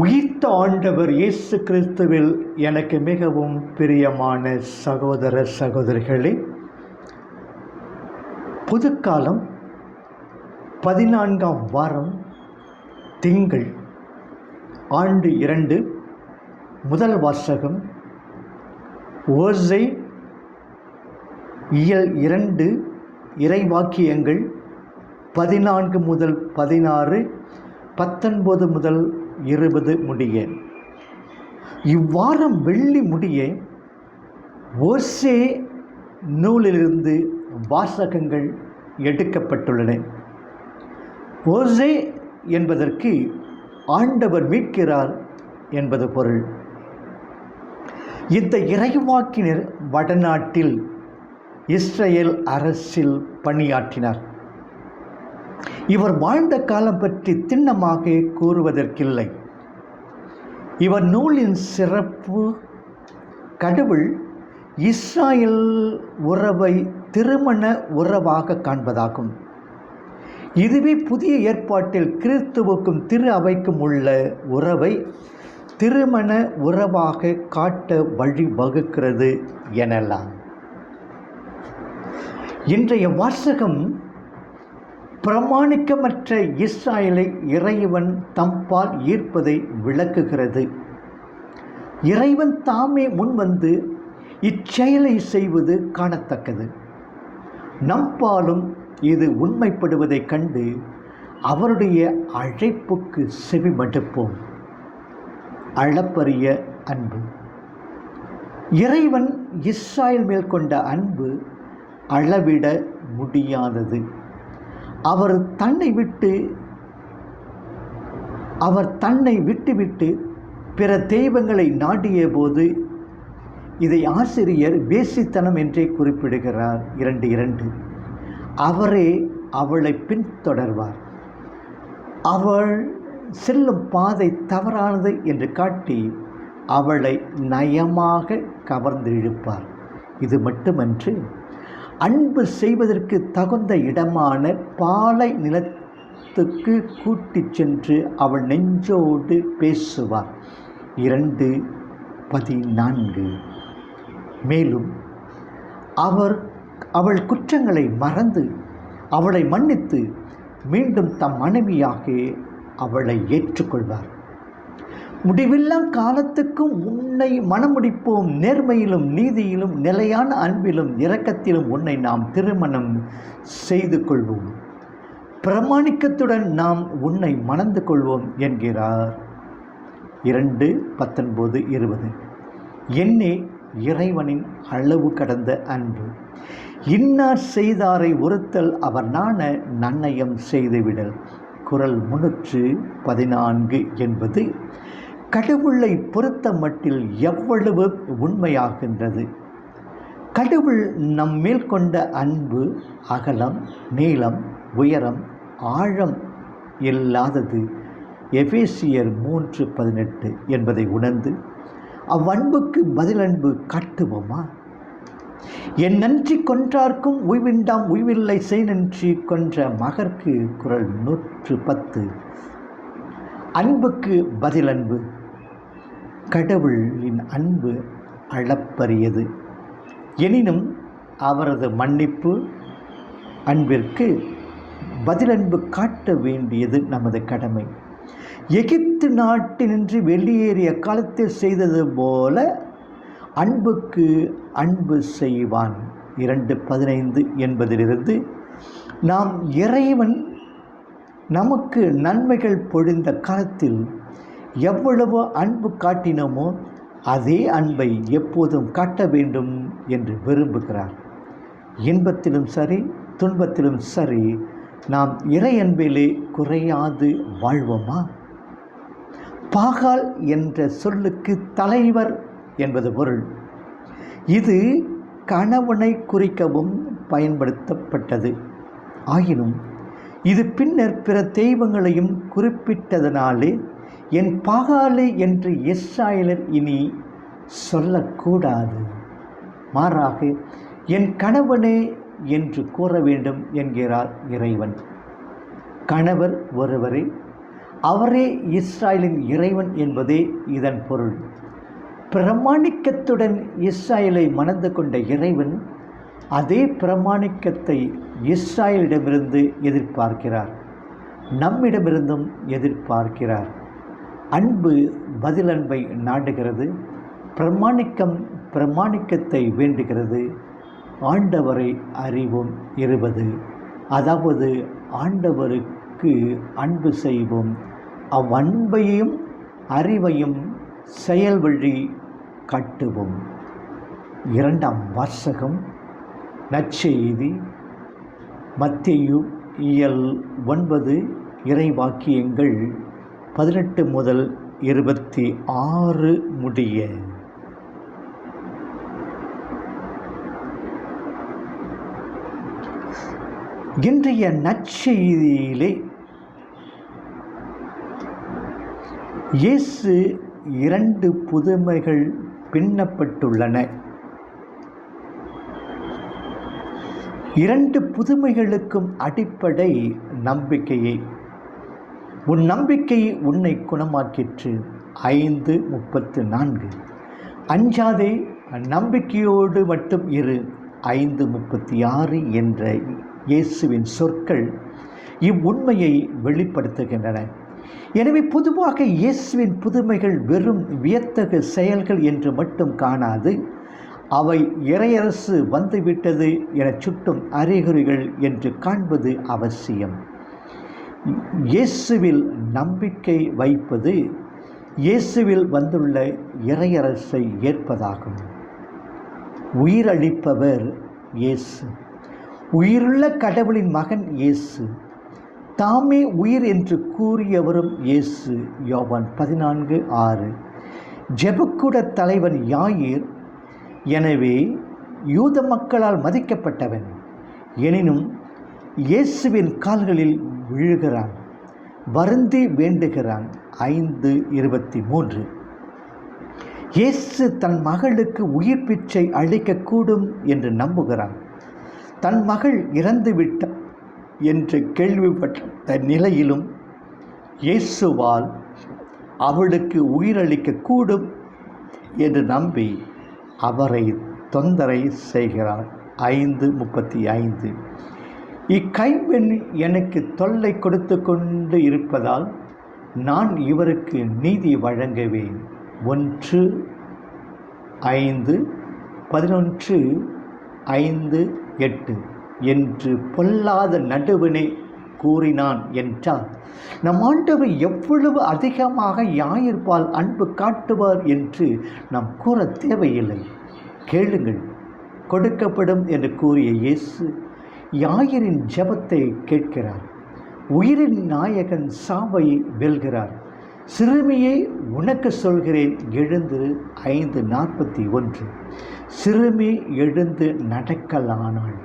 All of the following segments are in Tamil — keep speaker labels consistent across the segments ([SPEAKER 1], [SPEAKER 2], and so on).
[SPEAKER 1] உயிர்த்த ஆண்டவர் இயேசு கிறிஸ்துவில் எனக்கு மிகவும் பிரியமான சகோதர சகோதரிகளே புதுக்காலம் பதினான்காம் வாரம் திங்கள் ஆண்டு இரண்டு முதல் வாசகம் ஓசை இயல் இரண்டு இறைவாக்கியங்கள் பதினான்கு முதல் பதினாறு பத்தொன்பது முதல் இருபது முடியே இவ்வாரம் வெள்ளி முடியே ஓசே நூலிலிருந்து வாசகங்கள் எடுக்கப்பட்டுள்ளன ஓசே என்பதற்கு ஆண்டவர் மீட்கிறார் என்பது பொருள் இந்த இறைவாக்கினர் வடநாட்டில் இஸ்ரேல் அரசில் பணியாற்றினார் இவர் வாழ்ந்த காலம் பற்றி திண்ணமாக கூறுவதற்கில்லை இவர் நூலின் சிறப்பு கடவுள் இஸ்ராயல் உறவை திருமண உறவாக காண்பதாகும் இதுவே புதிய ஏற்பாட்டில் கிறிஸ்துவுக்கும் திரு அவைக்கும் உள்ள உறவை திருமண உறவாக காட்ட வழி வகுக்கிறது எனலாம் இன்றைய வாசகம் பிரமாணிக்கமற்ற இஸ்ராயலை இறைவன் தம்பால் ஈர்ப்பதை விளக்குகிறது இறைவன் தாமே முன்வந்து இச்செயலை செய்வது காணத்தக்கது நம்பாலும் இது உண்மைப்படுவதைக் கண்டு அவருடைய அழைப்புக்கு செவி மடுப்போம் அளப்பரிய அன்பு இறைவன் இஸ்ராயல் மேல் கொண்ட அன்பு அளவிட முடியாதது அவர் தன்னை விட்டு அவர் தன்னை விட்டுவிட்டு பிற தெய்வங்களை நாட்டிய போது இதை ஆசிரியர் வேசித்தனம் என்றே குறிப்பிடுகிறார் இரண்டு இரண்டு அவரே அவளை பின்தொடர்வார் அவள் செல்லும் பாதை தவறானது என்று காட்டி அவளை நயமாக கவர்ந்து இழுப்பார் இது மட்டுமன்று அன்பு செய்வதற்கு தகுந்த இடமான பாலை நிலத்துக்கு கூட்டிச் சென்று அவள் நெஞ்சோடு பேசுவார் இரண்டு பதினான்கு மேலும் அவர் அவள் குற்றங்களை மறந்து அவளை மன்னித்து மீண்டும் தம் மனைவியாக அவளை ஏற்றுக்கொள்வார் முடிவில்லா காலத்துக்கும் உன்னை மனமுடிப்போம் நேர்மையிலும் நீதியிலும் நிலையான அன்பிலும் இரக்கத்திலும் உன்னை நாம் திருமணம் செய்து கொள்வோம் பிரமாணிக்கத்துடன் நாம் உன்னை மணந்து கொள்வோம் என்கிறார் இரண்டு பத்தொன்பது இருபது என்னே இறைவனின் அளவு கடந்த அன்பு இன்னார் செய்தாரை ஒருத்தல் அவர் நான நன்னயம் செய்துவிடல் குரல் முன்னூற்று பதினான்கு என்பது கடவுளை பொறுத்த மட்டில் எவ்வளவு உண்மையாகின்றது கடவுள் நம் மேல் கொண்ட அன்பு அகலம் நீளம் உயரம் ஆழம் இல்லாதது எபேசியர் மூன்று பதினெட்டு என்பதை உணர்ந்து அவ்வன்புக்கு பதிலன்பு காட்டுவோமா என் நன்றி கொன்றார்க்கும் உய்விண்டாம் உய்வில்லை செய் நன்றி கொன்ற மகற்கு குரல் நூற்று பத்து அன்புக்கு பதிலன்பு கடவுளின் அன்பு அளப்பரியது எனினும் அவரது மன்னிப்பு அன்பிற்கு பதிலன்பு காட்ட வேண்டியது நமது கடமை எகிப்து நாட்டினின்றி வெளியேறிய காலத்தில் செய்தது போல அன்புக்கு அன்பு செய்வான் இரண்டு பதினைந்து என்பதிலிருந்து நாம் இறைவன் நமக்கு நன்மைகள் பொழிந்த காலத்தில் எவ்வளவு அன்பு காட்டினோமோ அதே அன்பை எப்போதும் காட்ட வேண்டும் என்று விரும்புகிறார் இன்பத்திலும் சரி துன்பத்திலும் சரி நாம் இறை அன்பிலே குறையாது வாழ்வோமா பாகால் என்ற சொல்லுக்கு தலைவர் என்பது பொருள் இது கணவனை குறிக்கவும் பயன்படுத்தப்பட்டது ஆயினும் இது பின்னர் பிற தெய்வங்களையும் குறிப்பிட்டதனாலே என் பாகாலு என்று எஸ்ராயலர் இனி சொல்லக்கூடாது மாறாக என் கணவனே என்று கூற வேண்டும் என்கிறார் இறைவன் கணவர் ஒருவரே அவரே இஸ்ராயலின் இறைவன் என்பதே இதன் பொருள் பிரமாணிக்கத்துடன் இஸ்ராயலை மணந்து கொண்ட இறைவன் அதே பிரமாணிக்கத்தை இஸ்ராயலிடமிருந்து எதிர்பார்க்கிறார் நம்மிடமிருந்தும் எதிர்பார்க்கிறார் அன்பு பதிலன்பை நாடுகிறது பிரமாணிக்கம் பிரமாணிக்கத்தை வேண்டுகிறது ஆண்டவரை அறிவோம் இருபது அதாவது ஆண்டவருக்கு அன்பு செய்வோம் அவ்வன்பையும் அறிவையும் செயல் வழி காட்டுவோம் இரண்டாம் வாசகம் நற்செய்தி மத்தியு இயல் ஒன்பது இறைவாக்கியங்கள் பதினெட்டு முதல் இருபத்தி ஆறு முடிய இன்றைய நச்செய்தியிலே இயேசு இரண்டு புதுமைகள் பின்னப்பட்டுள்ளன இரண்டு புதுமைகளுக்கும் அடிப்படை நம்பிக்கையை உன் நம்பிக்கை உன்னை குணமாக்கிற்று ஐந்து முப்பத்து நான்கு அஞ்சாதே நம்பிக்கையோடு மட்டும் இரு ஐந்து முப்பத்தி ஆறு என்ற இயேசுவின் சொற்கள் இவ்வுண்மையை வெளிப்படுத்துகின்றன எனவே பொதுவாக இயேசுவின் புதுமைகள் வெறும் வியத்தகு செயல்கள் என்று மட்டும் காணாது அவை இறையரசு வந்துவிட்டது என சுட்டும் அறிகுறிகள் என்று காண்பது அவசியம் இயேசுவில் நம்பிக்கை வைப்பது இயேசுவில் வந்துள்ள இறையரசை ஏற்பதாகும் உயிரளிப்பவர் இயேசு உயிருள்ள கடவுளின் மகன் இயேசு தாமே உயிர் என்று கூறியவரும் இயேசு யோவான் பதினான்கு ஆறு ஜெபக்கூட தலைவன் யாயிர் எனவே யூத மக்களால் மதிக்கப்பட்டவன் எனினும் இயேசுவின் கால்களில் விழுகிறான் வருந்தி வேண்டுகிறான் ஐந்து இருபத்தி மூன்று இயேசு தன் மகளுக்கு உயிர் பிச்சை அளிக்கக்கூடும் என்று நம்புகிறான் தன் மகள் இறந்துவிட்ட என்று கேள்விப்பட்ட நிலையிலும் இயேசுவால் அவளுக்கு உயிரளிக்கக்கூடும் என்று நம்பி அவரை தொந்தரை செய்கிறார் ஐந்து முப்பத்தி ஐந்து இக்கைம்பெண் எனக்கு தொல்லை கொடுத்து கொண்டு இருப்பதால் நான் இவருக்கு நீதி வழங்குவேன் ஒன்று ஐந்து பதினொன்று ஐந்து எட்டு என்று பொல்லாத நடுவினை கூறினான் என்றால் நம் ஆண்டவர் எவ்வளவு அதிகமாக யாயிருப்பால் அன்பு காட்டுவார் என்று நாம் கூற தேவையில்லை கேளுங்கள் கொடுக்கப்படும் என்று கூறிய இயேசு யாயிரின் ஜபத்தை கேட்கிறார் உயிரின் நாயகன் சாவை வெல்கிறார் சிறுமியை உனக்கு சொல்கிறேன் எழுந்து ஐந்து நாற்பத்தி ஒன்று சிறுமி எழுந்து நடக்கலானாள்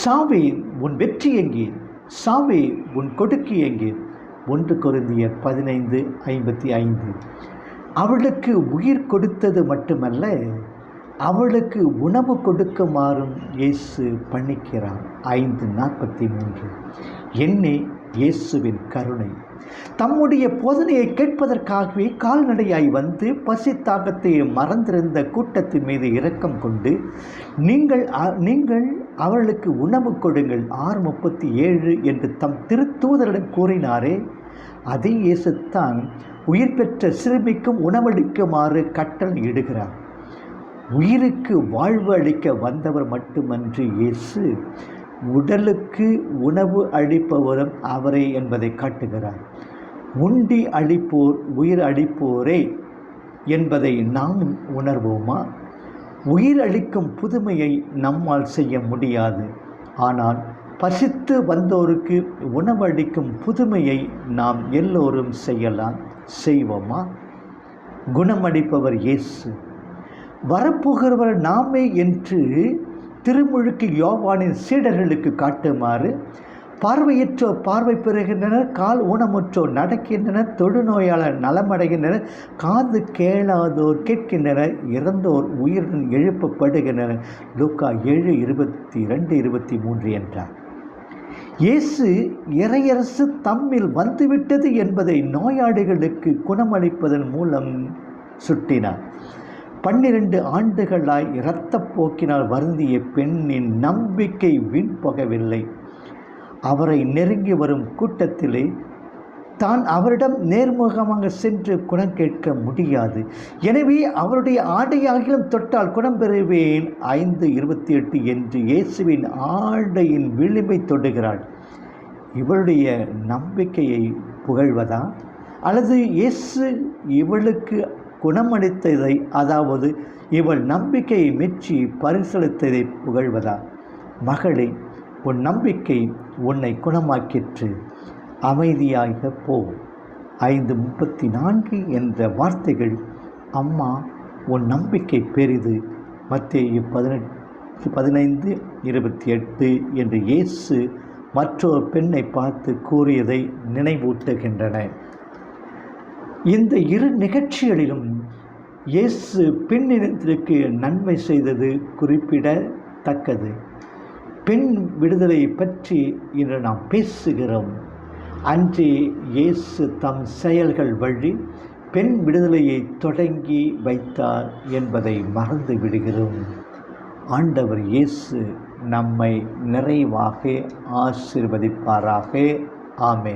[SPEAKER 1] சாவி உன் வெற்றி எங்கே சாவி உன் கொடுக்கு எங்கே ஒன்று குறைந்திய பதினைந்து ஐம்பத்தி ஐந்து அவளுக்கு உயிர் கொடுத்தது மட்டுமல்ல அவளுக்கு உணவு கொடுக்குமாறும் இயேசு பண்ணிக்கிறார் ஐந்து நாற்பத்தி மூன்று என்னே இயேசுவின் கருணை தம்முடைய போதனையை கேட்பதற்காகவே கால்நடையாய் வந்து பசி தாகத்தை மறந்திருந்த கூட்டத்தின் மீது இரக்கம் கொண்டு நீங்கள் நீங்கள் அவர்களுக்கு உணவு கொடுங்கள் ஆறு முப்பத்தி ஏழு என்று தம் திருத்தூதரிடம் கூறினாரே அதே இயேசுத்தான் உயிர் பெற்ற சிறுமிக்கும் உணவளிக்குமாறு கட்டளை இடுகிறார் உயிருக்கு வாழ்வு அளிக்க வந்தவர் மட்டுமன்றி இயேசு உடலுக்கு உணவு அளிப்பவரும் அவரே என்பதை காட்டுகிறார் உண்டி அழிப்போர் உயிர் அழிப்போரே என்பதை நாம் உணர்வோமா உயிர் அளிக்கும் புதுமையை நம்மால் செய்ய முடியாது ஆனால் பசித்து வந்தோருக்கு உணவு அளிக்கும் புதுமையை நாம் எல்லோரும் செய்யலாம் செய்வோமா குணமடிப்பவர் இயேசு வரப்போகிறவர் நாமே என்று திருமுழுக்கு யோவானின் சீடர்களுக்கு காட்டுமாறு பார்வையற்றோ பார்வை பெறுகின்றனர் கால் ஊனமுற்றோர் நடக்கின்றனர் தொழுநோயாளர் நலமடைகின்றனர் காது கேளாதோர் கேட்கின்றனர் இறந்தோர் உயிருடன் எழுப்பப்படுகின்றனர் லூக்கா ஏழு இருபத்தி ரெண்டு இருபத்தி மூன்று என்றார் இயேசு இறையரசு தம்மில் வந்துவிட்டது என்பதை நோயாளிகளுக்கு குணமளிப்பதன் மூலம் சுட்டினார் பன்னிரண்டு ஆண்டுகளாய் இரத்தப்போக்கினால் வருந்திய பெண்ணின் நம்பிக்கை போகவில்லை அவரை நெருங்கி வரும் கூட்டத்திலே தான் அவரிடம் நேர்முகமாக சென்று குணம் கேட்க முடியாது எனவே அவருடைய ஆடையாகிலும் தொட்டால் குணம் பெறுவேன் ஐந்து இருபத்தி எட்டு என்று இயேசுவின் ஆடையின் விளிமை தொடுகிறாள் இவளுடைய நம்பிக்கையை புகழ்வதா அல்லது இயேசு இவளுக்கு குணமளித்ததை அதாவது இவள் நம்பிக்கையை மெச்சி பரிசளித்ததை புகழ்வதா மகளே உன் நம்பிக்கை உன்னை குணமாக்கிற்று அமைதியாக போ ஐந்து முப்பத்தி நான்கு என்ற வார்த்தைகள் அம்மா உன் நம்பிக்கை பெரிது மத்திய பதினெட்டு பதினைந்து இருபத்தி எட்டு என்று இயேசு மற்றொரு பெண்ணை பார்த்து கூறியதை நினைவூட்டுகின்றன இந்த இரு நிகழ்ச்சிகளிலும் இயேசு பெண்ணினத்திற்கு நன்மை செய்தது குறிப்பிடத்தக்கது பெண் விடுதலை பற்றி இன்று நாம் பேசுகிறோம் அன்று இயேசு தம் செயல்கள் வழி பெண் விடுதலையை தொடங்கி வைத்தார் என்பதை மறந்து விடுகிறோம் ஆண்டவர் இயேசு நம்மை நிறைவாக ஆசிர்வதிப்பாராக ஆமே